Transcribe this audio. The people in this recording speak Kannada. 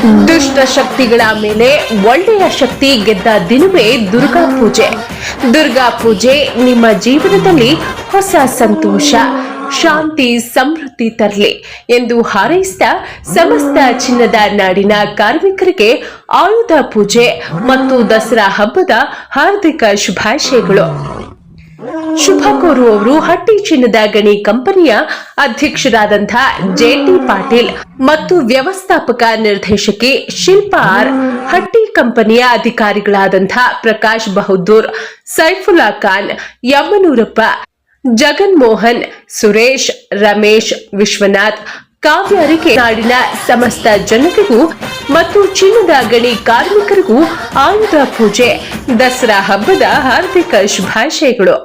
ದುಷ್ಟ ಶಕ್ತಿಗಳ ಮೇಲೆ ಒಳ್ಳೆಯ ಶಕ್ತಿ ಗೆದ್ದ ದಿನವೇ ದುರ್ಗಾ ಪೂಜೆ. ದುರ್ಗಾ ಪೂಜೆ ನಿಮ್ಮ ಜೀವನದಲ್ಲಿ ಹೊಸ ಸಂತೋಷ, ಶಾಂತಿ, ಸಮೃದ್ಧಿ ತರಲಿ ಎಂದು ಹಾರೈಸಿದ ಸಮಸ್ತ ಚಿನ್ನದ ನಾಡಿನ ಕಾರ್ಮಿಕರಿಗೆ ಆಯುಧ ಪೂಜೆ ಮತ್ತು ದಸರಾ ಹಬ್ಬದ ಹಾರ್ದಿಕ ಶುಭಾಶಯಗಳು. ಶುಭ ಕೋರುವವರು ಹಟ್ಟಿ ಚಿನ್ನದ ಗಣಿ ಕಂಪನಿಯ ಅಧ್ಯಕ್ಷರಾದಂತಹ ಜೆಟಿ ಪಾಟೀಲ್ ಮತ್ತು ವ್ಯವಸ್ಥಾಪಕ ನಿರ್ದೇಶಕಿ ಶಿಲ್ಪಾ ಆರ್ ಹಟ್ಟಿ ಕಂಪನಿಯ ಅಧಿಕಾರಿಗಳಾದಂತಹ ಪ್ರಕಾಶ್ ಬಹದ್ದೂರ್, ಸೈಫುಲ್ಲಾ ಖಾನ್, ಯಮ್ಮನೂರಪ್ಪ ಜಗನ್ ಮೋಹನ್ ಸುರೇಶ್, ರಮೇಶ್, ವಿಶ್ವನಾಥ್ ಕಾವ್ಯಾರಿಗೆ ನಾಡಿನ ಸಮಸ್ತ ಜನತೆಗೂ ಮತ್ತು ಚಿನ್ನದ ಗಣಿ ಕಾರ್ಮಿಕರಿಗೂ ಆಯುಧ ಪೂಜೆ, ದಸರಾ ಹಬ್ಬದ ಹಾರ್ದಿಕ ಶುಭಾಶಯಗಳು.